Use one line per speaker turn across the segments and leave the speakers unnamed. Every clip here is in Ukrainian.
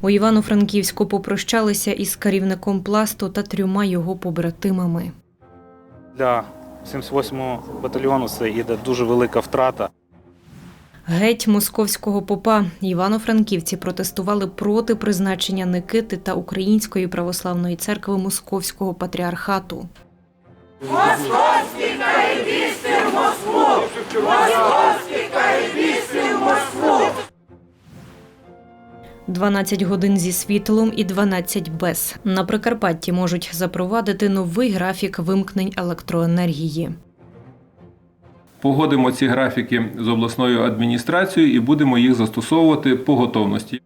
У Івано-Франківську попрощалися із керівником пласту та трьома його побратимами.
Для 78-го батальйону це йде дуже велика втрата.
Геть московського попа івано-франківці протестували проти призначення Никити та Української православної церкви Московського патріархату. 12 годин зі світлом і 12 без. На Прикарпатті можуть запровадити новий графік вимкнень електроенергії.
Погодимо ці графіки з обласною адміністрацією і будемо їх застосовувати по готовності.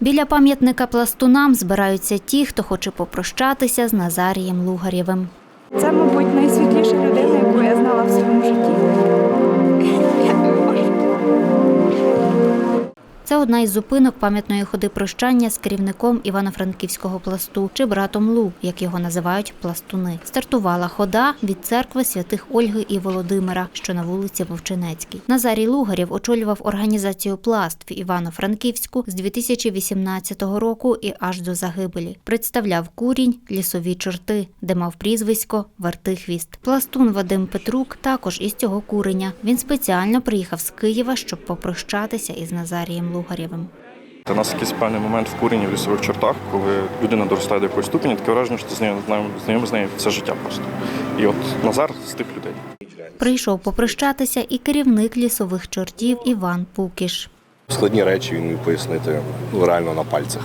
Біля пам'ятника пластунам збираються ті, хто хоче попрощатися з Назарієм Лугарєвим.
Це, мабуть, найсвітліша людина, яку я знала в своєму житті.
Це одна із зупинок пам'ятної ходи прощання з керівником Івано-Франківського пласту чи братом Лу, як його називають пластуни. Стартувала хода від церкви святих Ольги і Володимира, що на вулиці Вовчинецькій. Назарій Лугарєв очолював організацію пласт в Івано-Франківську з 2018 року і аж до загибелі. Представляв курінь лісові чорти, де мав прізвисько Вертихвіст. Пластун Вадим Петрук також із цього куреня. Він спеціально приїхав з Києва, щоб попрощатися із Назарієм Лугарєвим.
Та у нас якийсь певний момент в куренні в лісових чортах, коли людина доростає до якоїсь ступені, таке враження, що ти знайомий, знайомий з нею все життя просто. І от Назар з тих людей.
Прийшов попрощатися і керівник лісових чортів Іван Пукіш.
Складні речі він міг пояснити ну, реально на пальцях.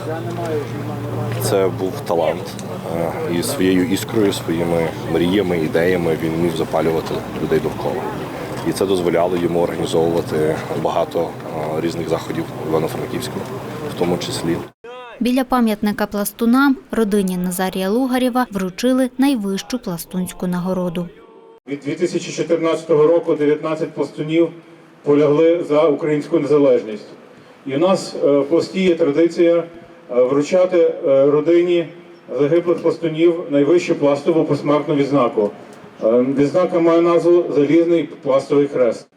Це був талант. е, І своєю іскрою, своїми мріями, ідеями він міг запалювати людей довкола. І це дозволяло йому організовувати багато е, різних заходів в Івано-Франківську, в тому числі.
Біля пам'ятника пластунам родині Назарія Лугарєва вручили найвищу пластунську нагороду.
Від 2014 року 19 пластунів полягли за українську незалежність. І у нас е, в пласті є традиція е, вручати е, родині загиблих пластунів найвищу пластову посмертну відзнаку. Е, Відзнака має назву Залізний пластовий хрест.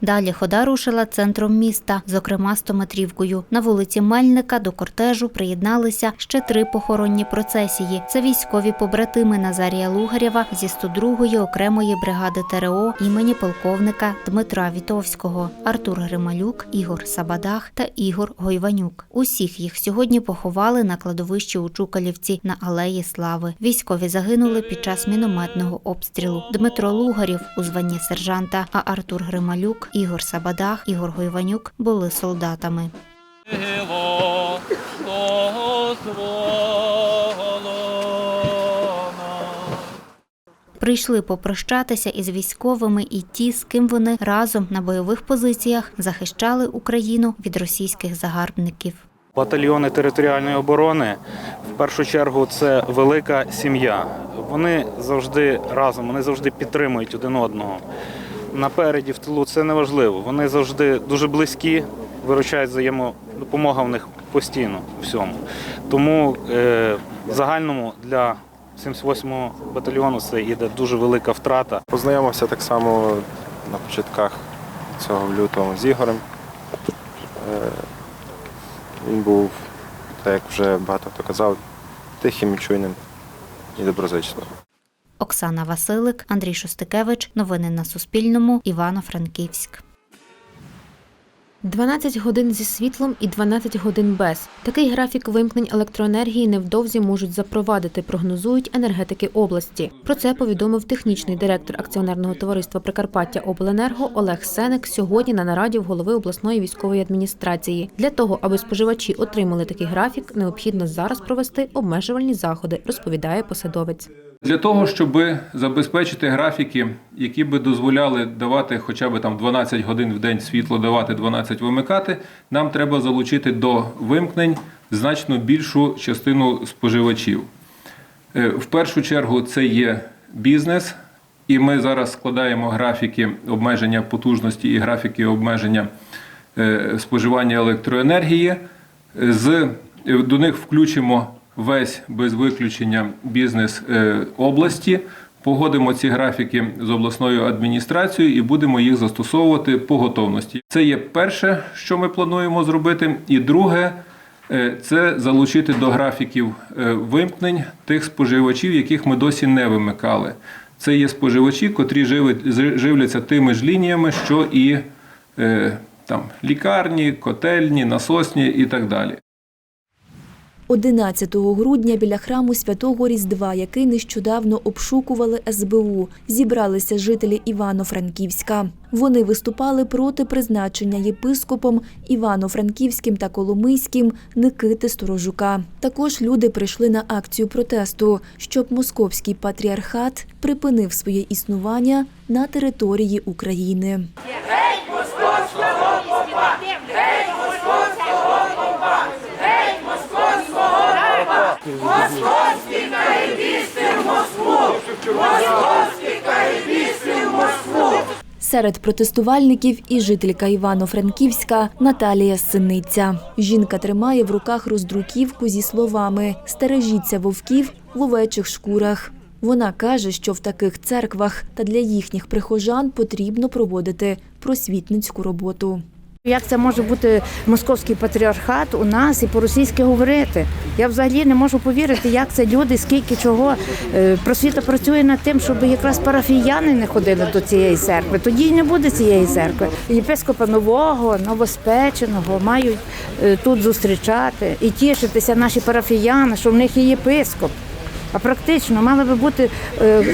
Далі хода рушила центром міста, зокрема стометрівкою. На вулиці Мельника до кортежу приєдналися ще три похоронні процесії. Це військові побратими Назарія Лугарєва зі 102-ї окремої бригади ТРО імені полковника Дмитра Вітовського, Артур Грималюк, Ігор Сабадах та Ігор Гойванюк. Усіх їх сьогодні поховали на кладовищі у Чукалівці на Алеї Слави. Військові загинули під час мінометного обстрілу. Дмитро Лугарєв у званні сержанта, а Артур Грималюк, Ігор Сабадах, Ігор Гойванюк були солдатами. Прийшли попрощатися із військовими і ті, з ким вони разом на бойових позиціях захищали Україну від російських загарбників.
Батальйони територіальної оборони в першу чергу це велика сім'я. Вони завжди разом, вони завжди підтримують один одного. Напереді в тилу це не важливо. Вони завжди дуже близькі, виручають взаємодопомога в них постійно всьому. Тому е, в загальному для 78-го батальйону це йде дуже велика втрата.
Познайомився так само на початках цього лютого з Ігорем. Е, Він був, так як вже багато хто казав, тихим чуйним і доброзичливим.
Оксана Василик, Андрій Шостикевич. Новини на Суспільному. Івано-Франківськ.
12 годин зі світлом і 12 годин без. Такий графік вимкнень електроенергії невдовзі можуть запровадити, прогнозують енергетики області. Про це повідомив технічний директор акціонерного товариства Прикарпаття Обленерго Олег Сенек сьогодні на нараді в голови обласної військової адміністрації. Для того, аби споживачі отримали такий графік, необхідно зараз провести обмежувальні заходи, розповідає посадовець.
Для того, щоб забезпечити графіки, які би дозволяли давати хоча б там 12 годин в день світло, давати 12 вимикати, нам треба залучити до вимкнень значно більшу частину споживачів. Е, В першу чергу це є бізнес, і ми зараз складаємо графіки обмеження потужності і графіки обмеження е, споживання електроенергії. З, до них включимо весь без виключення бізнес е, області. Погодимо ці графіки з обласною адміністрацією і будемо їх застосовувати по готовності. Це є перше, що ми плануємо зробити. І друге, е, це залучити до графіків е, вимкнень тих споживачів, яких ми досі не вимикали. Це є споживачі, котрі живляться тими ж лініями, що і там, лікарні, котельні, насосні і так далі.
11 грудня біля храму Святого Різдва, який нещодавно обшукували СБУ, зібралися жителі Івано-Франківська. Вони виступали проти призначення єпископом Івано-Франківським та Коломийським Никити Сторожука. Також люди прийшли на акцію протесту, щоб московський патріархат припинив своє існування на території України. Серед протестувальників і жителька Івано-Франківська Наталія Синиця. Жінка тримає в руках роздруківку зі словами Стережіться вовків в овечих шкурах. Вона каже, що в таких церквах та для їхніх прихожан потрібно проводити просвітницьку роботу.
Як це може бути московський патріархат у нас і по-російськи говорити? Я взагалі не можу повірити, як це люди, скільки чого. Е, Просвіта працює над тим, щоб якраз парафіяни не ходили до цієї церкви. Тоді й не буде цієї церкви. Єпископа нового, новоспеченого мають е, тут зустрічати і тішитися наші парафіяни, що в них є єпископ. А практично мала би бути е,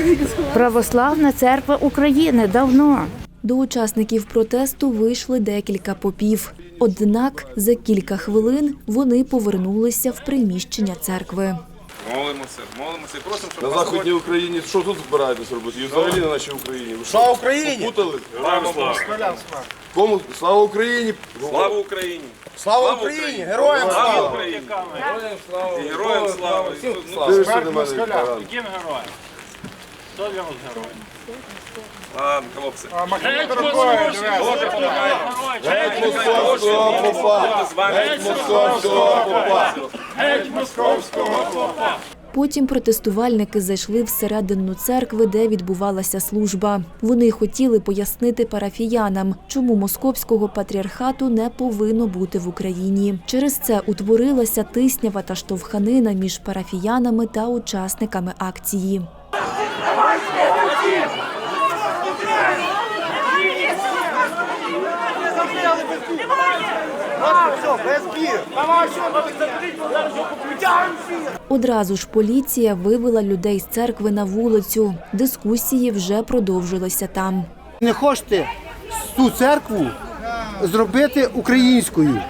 православна церква України давно.
До учасників протесту вийшли декілька попів. Однак за кілька хвилин вони повернулися в приміщення церкви.
Молимося, молимося і просимо, щоб
На
вас
Західній Україні що тут збираєтесь робити? І взагалі на нашій Україні. Ви що, Україні? Попутали?
Слава Богу!
Кому? Слава Україні!
Слава Україні!
Слава Україні! Героям
Слава
слава!
Україні! Героям слава! І героям слава! Ісусу слава!
Дивишся на мене, баран.
Яким героям? Хто для вас герой?
Ладно, хлопці.
Геть московського попа!
З вами
Геть московського попа!
Потім протестувальники зайшли всередину церкви, де відбувалася служба. Вони хотіли пояснити парафіянам, чому московського патріархату не повинно бути в Україні. Через це утворилася тиснява та штовханина між парафіянами та учасниками акції. Одразу ж поліція вивела людей з церкви на вулицю. Дискусії вже продовжилися там.
Не хочете цю церкву зробити українською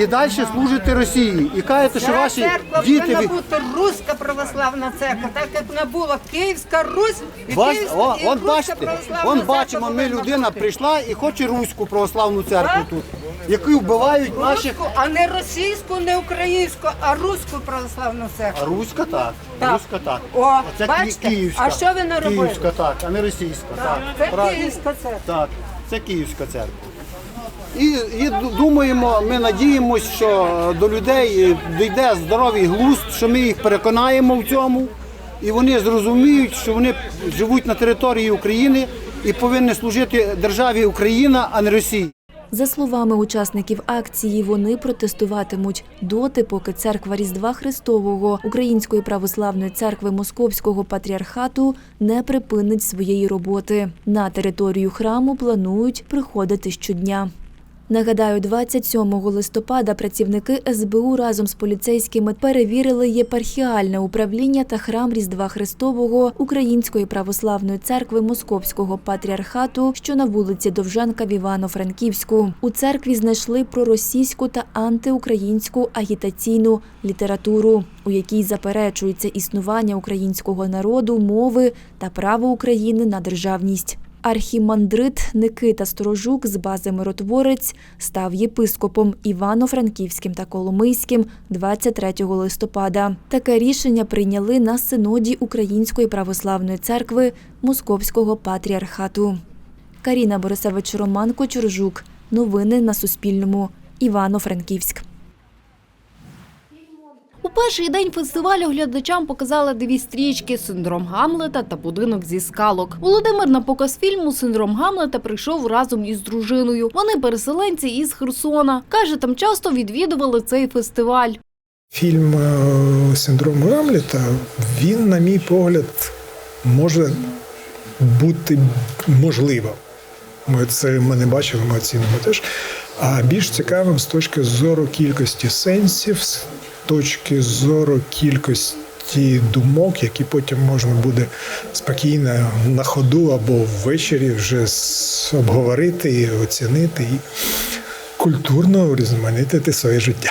і далі служити Росії. І кажете, що ваші
церква
діти
повинна бути руська православна церква, так як не було Київська Русь і
Бач,
Київська
о,
і
он
Руська
бачите,
православна
он
церква
бачимо, ми
повинна
людина
бути.
прийшла і хоче руську православну церкву тут, яку вбивають наших.
Руську, а не російську, не українську, а руську православну
А
церкву.
руська так,
Так.
руська так.
О,
Це
бачите?
київська.
А що ви наробили?
Київська так, а не російська. Так,
Це
Правильно.
Київська церква.
Так, це Київська церква. І, і думаємо, ми надіємося, що до людей дійде здоровий глузд, що ми їх переконаємо в цьому, і вони зрозуміють, що вони живуть на території України і повинні служити державі Україна, а не Росії.
За словами учасників акції, вони протестуватимуть доти, поки церква Різдва Христового Української православної церкви Московського патріархату не припинить своєї роботи. На територію храму планують приходити щодня. Нагадаю, 27 листопада працівники СБУ разом з поліцейськими перевірили єпархіальне управління та храм Різдва Христового Української православної церкви Московського патріархату, що на вулиці Довженка в Івано-Франківську. У церкві знайшли проросійську та антиукраїнську агітаційну літературу, у якій заперечується існування українського народу, мови та право України на державність. Архімандрит Никита Сторожук з бази Миротворець став єпископом Івано-Франківським та Коломийським 23 листопада. Таке рішення прийняли на синоді Української православної церкви Московського патріархату. Каріна Борисевич Роман Кочуржук. Новини на Суспільному. Івано-Франківськ.
Перший день фестивалю глядачам показали дві стрічки Синдром Гамлета та Будинок зі скалок. Володимир на показ фільму Синдром Гамлета прийшов разом із дружиною. Вони переселенці із Херсона. Каже, там часто відвідували цей фестиваль.
Фільм е, Синдром Гамлета, він, на мій погляд, може бути можливим. Ми це ми не бачили, ми оцінимо теж. А більш цікавим з точки зору кількості сенсів, точки зору кількості думок, які потім можна буде спокійно на ходу або ввечері вже обговорити і оцінити і культурно урізноманітити своє життя.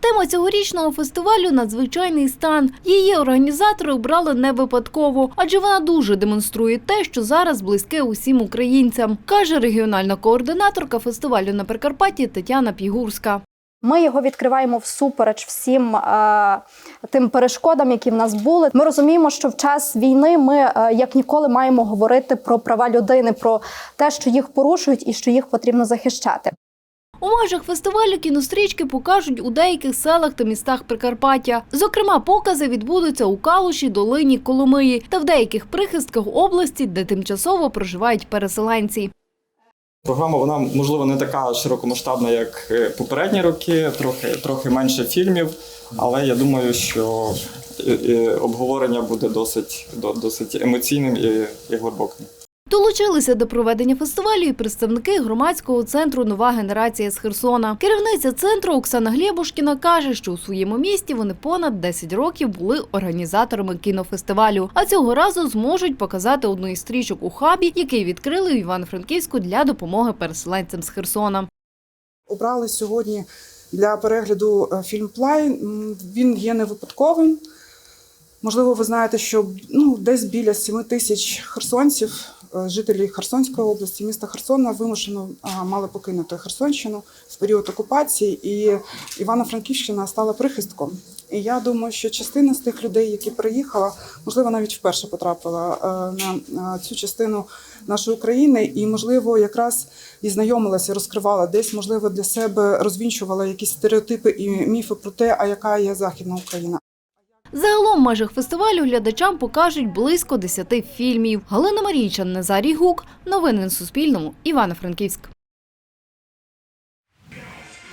Тема цьогорічного фестивалю надзвичайний стан. Її організатори обрали не випадково, адже вона дуже демонструє те, що зараз близьке усім українцям, каже регіональна координаторка фестивалю на Прикарпатті Тетяна Пігурська.
Ми його відкриваємо всупереч всім е, тим перешкодам, які в нас були. Ми розуміємо, що в час війни ми е, як ніколи маємо говорити про права людини, про те, що їх порушують і що їх потрібно захищати.
У межах фестивалю кінострічки покажуть у деяких селах та містах Прикарпаття. Зокрема, покази відбудуться у Калуші, Долині, Коломиї та в деяких прихистках області, де тимчасово проживають переселенці.
Програма вона можливо не така широкомасштабна, як е, попередні роки, трохи трохи менше фільмів, але я думаю, що е, е, обговорення буде досить до- досить емоційним і, і глибоким.
Долучилися до проведення фестивалю і представники громадського центру Нова генерація з Херсона. Керівниця центру Оксана Глєбушкіна каже, що у своєму місті вони понад 10 років були організаторами кінофестивалю, а цього разу зможуть показати одну із стрічок у хабі, який відкрили в Івано-Франківську для допомоги переселенцям з Херсона.
обрали сьогодні для перегляду е, фільм Плай. Він є не випадковим. Можливо, ви знаєте, що ну, десь біля 7 тисяч херсонців, е, жителів Херсонської області, міста Херсона, вимушено мали покинути Херсонщину в період окупації, і Івано-Франківщина стала прихистком. І я думаю, що частина з тих людей, які приїхала, можливо, навіть вперше потрапила е, на цю частину нашої України, і можливо, якраз і знайомилася, розкривала десь, можливо, для себе розвінчувала якісь стереотипи і міфи про те, а яка є Західна Україна.
Загалом в межах фестивалю глядачам покажуть близько 10 фільмів. Галина Марійчан, Назарій Гук. Новини на Суспільному. Івано-Франківськ.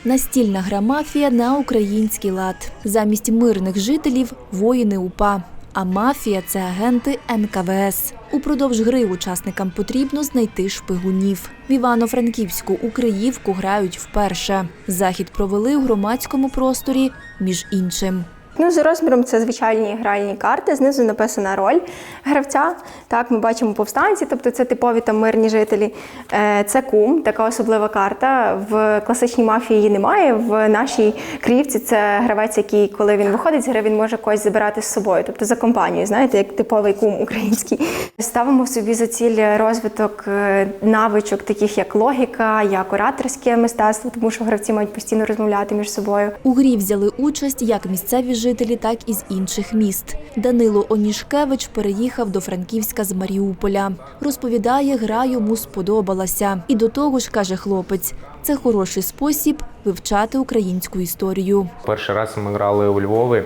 Настільна гра мафія на український лад. Замість мирних жителів воїни УПА. А мафія це агенти НКВС. Упродовж гри учасникам потрібно знайти шпигунів. В Івано-Франківську у Криївку грають вперше. Захід провели у громадському просторі, між іншим.
Ну, за розміром це звичайні гральні карти. Знизу написана роль гравця. Так, ми бачимо повстанці, тобто це типові там мирні жителі. Е, Це кум, така особлива карта. В класичній мафії її немає. В нашій Криївці це гравець, який, коли він виходить з гри, він може когось забирати з собою, тобто за компанію, знаєте, як типовий кум український. Ставимо собі за ціль розвиток е, навичок, таких як логіка, як ораторське мистецтво, тому що гравці мають постійно розмовляти між собою.
У грі взяли участь як місцеві жителі, так і з інших міст. Данило Онішкевич переїхав до Франківська з Маріуполя. Розповідає, гра йому сподобалася. І до того ж, каже хлопець, це хороший спосіб вивчати українську історію.
Перший раз ми грали у Львові,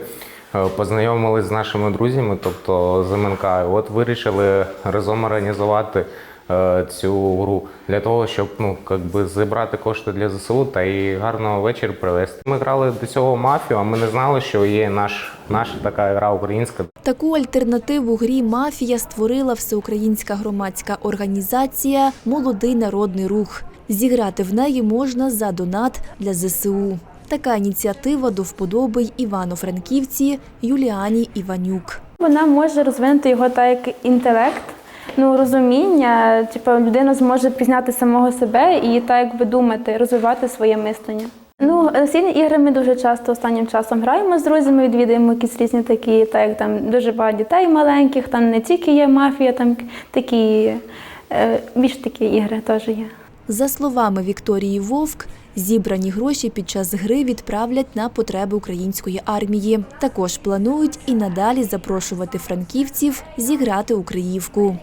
е, познайомились з нашими друзями, тобто з МНК. От вирішили разом організувати цю гру для того, щоб ну якби зібрати кошти для ЗСУ та і гарно вечір провести. Ми грали до цього мафію, а ми не знали, що є наш наша така гра українська.
Таку альтернативу грі мафія створила всеукраїнська громадська організація Молодий народний рух. Зіграти в неї можна за донат для ЗСУ. Така ініціатива до вподоби й Івано-Франківці Юліані Іванюк.
Вона може розвинути його так як інтелект, ну розуміння, типу людина зможе пізнати самого себе і так якби думати, розвивати своє мислення. Ну, настільні ігри ми дуже часто останнім часом граємо з друзями, відвідуємо якісь різні такі, так як там дуже багато дітей маленьких, там не тільки є мафія, там такі е, більш такі ігри теж є.
За словами Вікторії Вовк, зібрані гроші під час гри відправлять на потреби української армії. Також планують і надалі запрошувати франківців зіграти у Криївку.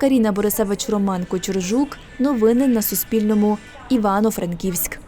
Каріна Борисевич, Роман Кочержук. Новини на Суспільному. Івано-Франківськ.